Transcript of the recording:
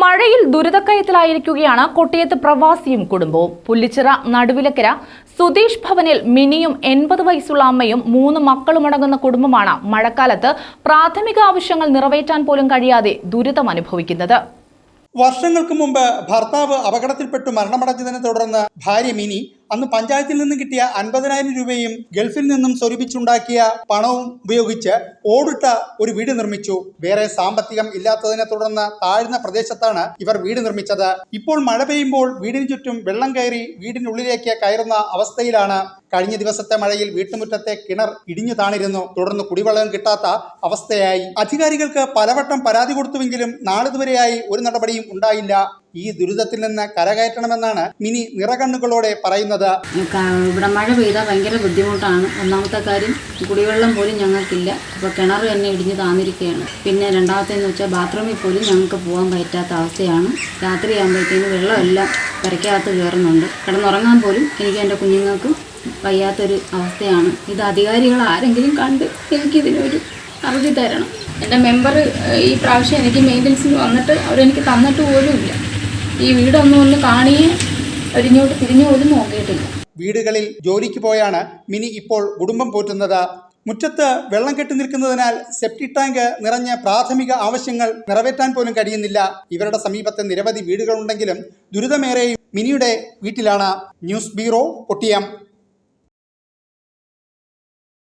മഴയിൽ ദുരിതക്കയത്തിലായിരിക്കുകയാണ് കൊട്ടിയത്ത് പ്രവാസിയും കുടുംബവും. പുല്ലിച്ചിറ നടുവിലക്കര സുധീഷ് ഭവനിൽ മിനിയും എൺപത് വയസ്സുള്ള അമ്മയും മൂന്ന് മക്കളുമടങ്ങുന്ന കുടുംബമാണ് മഴക്കാലത്ത് പ്രാഥമിക ആവശ്യങ്ങൾ നിറവേറ്റാൻ പോലും കഴിയാതെ ദുരിതം അനുഭവിക്കുന്നത്. വർഷങ്ങൾക്ക് മുമ്പ് ഭർത്താവ് അപകടത്തിൽപ്പെട്ടു മരണമടഞ്ഞതിനെ തുടർന്ന് ഭാര്യ മിനി അന്ന് പഞ്ചായത്തിൽ നിന്നും കിട്ടിയ അൻപതിനായിരം രൂപയും ഗൾഫിൽ നിന്നും സ്വരൂപിച്ചുണ്ടാക്കിയ പണവും ഉപയോഗിച്ച് ഓടിട്ട ഒരു വീട് നിർമ്മിച്ചു. വേറെ സാമ്പത്തികം ഇല്ലാത്തതിനെ തുടർന്ന് താഴ്ന്ന പ്രദേശത്താണ് ഇവർ വീട് നിർമ്മിച്ചത്. ഇപ്പോൾ മഴ പെയ്യുമ്പോൾ വീടിന് ചുറ്റും വെള്ളം കയറി വീടിനുള്ളിലേക്ക് കയറുന്ന അവസ്ഥയിലാണ് കഴിഞ്ഞ ദിവസത്തെ മഴയിൽ വീട്ടുമുറ്റത്തെ കിണർ ഇടിഞ്ഞു താണിരുന്നു. തുടർന്ന് കുടിവെള്ളം കിട്ടാത്ത അവസ്ഥയായി. അധികാരികൾക്ക് പലവട്ടം പരാതി കൊടുത്തുവെങ്കിലും നാളിതുവരെയായി ഒരു നടപടിയും ഉണ്ടായില്ല. ഈ ദുരിതത്തിൽ നിന്ന് കരകയറ്റണമെന്നാണ് മിനി നിറകണ്ണുകളോടെ പറയുന്നത്. ഇവിടെ മഴ പെയ്താൽ ഭയങ്കര ബുദ്ധിമുട്ടാണ്. ഒന്നാമത്തെ കാര്യം കുടിവെള്ളം പോലും ഞങ്ങൾക്കില്ല. അപ്പോൾ കിണർ തന്നെ ഇടിഞ്ഞു താന്നിരിക്കുകയാണ്. പിന്നെ രണ്ടാമത്തേന്ന് വെച്ചാൽ ബാത്റൂമിൽ പോലും ഞങ്ങൾക്ക് പോകാൻ പറ്റാത്ത അവസ്ഥയാണ്. രാത്രിയാകുമ്പോഴത്തേന് വെള്ളമെല്ലാം പെരയ്ക്കകത്ത് കയറുന്നുണ്ട്. കിടന്നുറങ്ങാൻ പോലും എനിക്ക് എന്റെ കുഞ്ഞുങ്ങൾക്കും വയ്യാത്തൊരു അവസ്ഥയാണ്. ഇത് അധികാരികൾ ആരെങ്കിലും കണ്ട് എനിക്കിതിനൊരു അറുതി തരണം. എന്റെ മെമ്പർ ഈ പ്രാവശ്യം എനിക്ക് മെയിന്റനൻസിന് വന്നിട്ട് അവരെനിക്ക് തന്നിട്ട് പോലും ഇല്ല. ഈ വീടൊന്നും ഒന്ന് കാണിയേ അവരിങ്ങോട്ട് തിരിഞ്ഞു പോലും നോക്കിയിട്ടില്ല. വീടുകളിൽ ജോലിക്ക് പോയാണ് മിനി ഇപ്പോൾ കുടുംബം പോറ്റുന്നത്. മുറ്റത്ത് വെള്ളം കെട്ടി നിൽക്കുന്നതിനാൽ സെപ്റ്റി ടാങ്ക് നിറഞ്ഞ പ്രാഥമിക ആവശ്യങ്ങൾ നിറവേറ്റാൻ പോലും കഴിയുന്നില്ല. ഇവരുടെ സമീപത്തെ നിരവധി വീടുകളുണ്ടെങ്കിലും ദുരിതമേറെയും മിനിയുടെ വീട്ടിലാണ്. News bureau Kottiyam